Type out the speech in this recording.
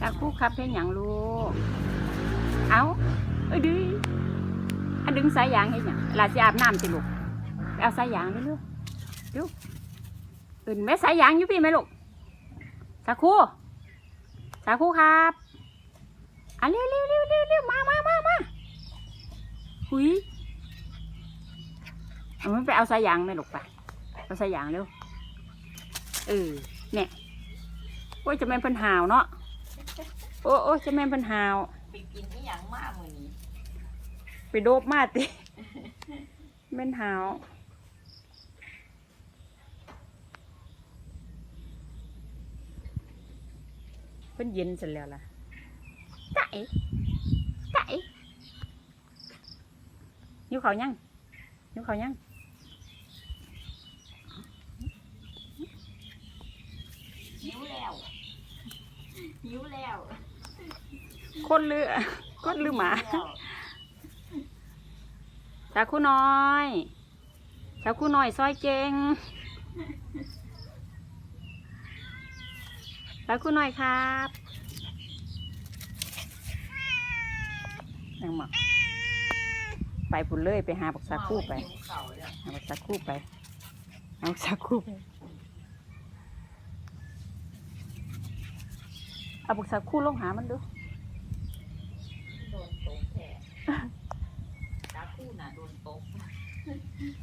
ตาคู่ครับเพ่นหยังลูก เอาเอ้ยดื้ออันดึงสายยางให้หยังลาสิอาบน้ำสิลูกเอาสายยางนี่ลูกดูอื่นแม่สายยางอยู่พี่ไหมลูกสาคู่สาคู่ครับอะเร็วเร็วเร็วเร็วเร็วมามามามาหุยเอามันไปเอาสายยางไหมลูกไปเอาสายยางเร็วเออเนี่ย โอ้ยจะแม่นเพิ่นหาวเนาะโอ้โอ้ยจะแม่นเพิ่นหาวไปกินนี่ยังมากมือนี้ไปโดบมาติแม่นหาวเพิ่นเย็นเสร็จแล้วล่ะไก่ไก่ยิ้วเขาวยังยิ้วเขาวยังหิวแล้ว หิวแล้วคนเรือคนหรือหมาหิวแล้วสาวคู่น้อยสาวคู่น้อยซอยเจงสาวคู่น้อยครับยังหมักไปพุ่นเลยไปหาบักสาคู่ไป หิวเข่าแล้วหาบักสาคู่ไป เอาบักสาคู่ไป เอาบักสาคู่ลงหามันดู